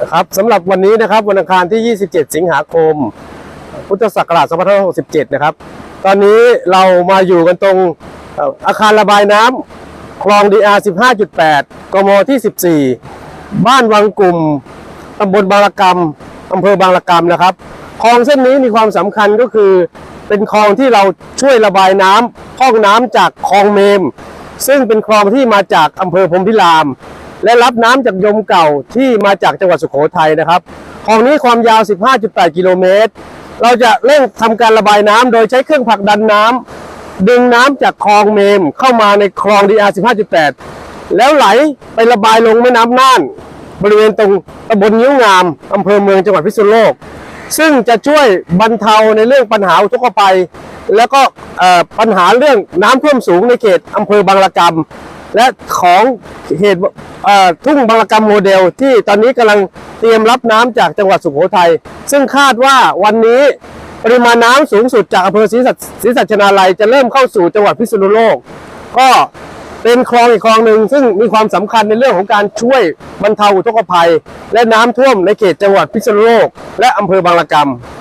นะครับสำหรับวันนี้นะครับวันอังคารที่ 27 สิงหาคม พุทธศักราช2567 นะครับ ตอนนี้เรามาอยู่กันตรงอาคารระบายน้ำคลอง DR 15.8 กมที่ 14 บ้านวังกลุ่มตำบลบางระกำอำเภอบางระกำนะครับคลองเส้นนี้มีความสำคัญก็คือเป็นคลองที่เราช่วยระบายน้ำพร่องน้ำจากคลองเมม ซึ่งเป็นคลองที่มาจากอำเภอพรมพิราม และรับน้ำจากยมเก่าที่มาจากจังหวัดสุโขทัยนะครับคลองนี้ความยาว 15.8 กิโลเมตร เราจะเร่งทำการระบายน้ำโดยใช้เครื่องผลักดันน้ำดึงน้ำจากคลองเมมเข้ามาในคลอง DR 15.8 แล้วไหลไประบายลงแม่น้ำน่าน บริเวณตรงตำบลนิ้วงามอำเภอเมืองจังหวัดพิษณุโลก ซึ่งจะช่วยบรรเทาในเรื่องปัญหาอุทกภัยแล้วก็ปัญหาเรื่องน้ำท่วมสูงในเขตอำเภอบางละกำ และของเหตุทุ่งบางละกำโมเดล ที่ตอนนี้กำลังเตรียมรับน้ำจากจังหวัดสุโขทัย ซึ่งคาดว่าวันนี้ปริมาณน้ำสูงสุดจากอำเภอศรีสัชศรีสัชนาลัยจะเริ่มเข้าสู่จังหวัดพิษณุโลก ก็เป็นคลองอีกคลองหนึ่งซึ่งมีความสำคัญในเรื่องของการช่วยบรรเทาอุทกภัย และน้ำท่วมในเขตจังหวัดพิษณุโลก และอำเภอบางละกำ